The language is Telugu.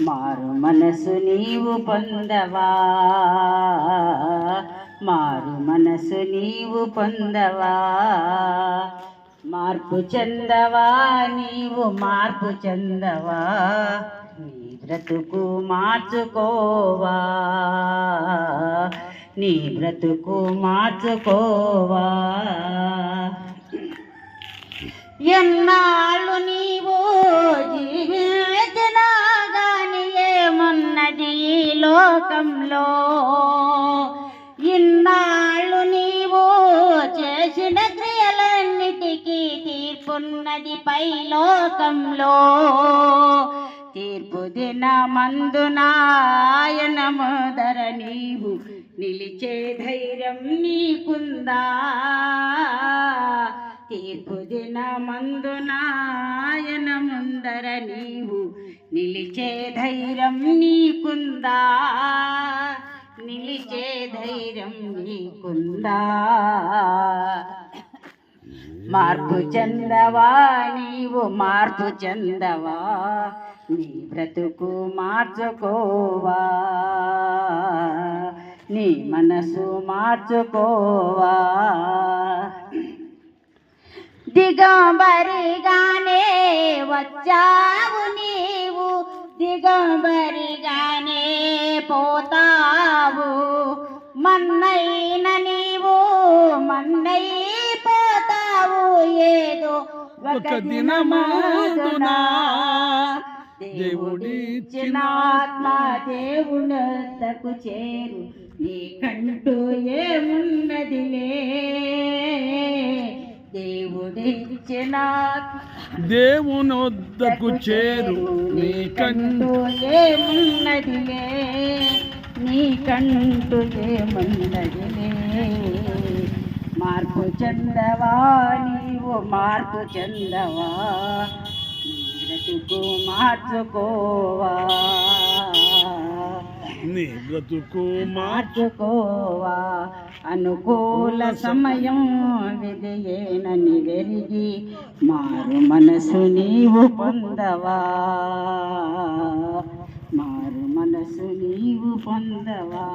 మారు మనసు నీవు పొందవా? మారు మనసు నీవు పొందవా? మార్పు చెందవా? నీవు మార్పు చెందవా? నీ బ్రతుకు మార్చుకోవా? నీ బ్రతుకు మార్చుకోవా? ఎన్నాళ్ళు తీర్పున్నది పై లోకంలో తీర్పు దిన మందునాయన మోదర నీవు. నిలిచే ధైర్యం నీకుందా? తీర్పు దిన మందునాయన ముందర నీవు. నిలిచే ధైర్యం నీకుందా? నిలిచే ధైర్యం నీకుందా? మార్పు చెందవా? నీవు మార్పు చెందవా? నీ బ్రతుకు మార్చుకోవా? నీ మనసు మార్చుకోవా? దిగంబరిగానే వచ్చావు నీవు. దిగంబరిగానే పోతావు. మన్నైనని ఒక దినమాదున దేవుడిచ్చిన ఆత్మ దేవునకు చేరు. నీకంటూ ఏమున్నదిలే దేవుడిచ్చిన దేవునొద్దకు చేరు. నీకంటూ నీకంటూ ఏమున్నదిలే నీకంటూ ఏమున్నదిలే మార్పు చెందవా నీవు మార్పు చెందవా? బ్రతుకు మార్చుకోవా. నీ బ్రతుకు మార్చు మార్చుకోవా. అనుకూల సమయం విధియేనని వెరిగి మారు మనసు నీవు పొందవా. మారు మనసు నీవు పొందవా.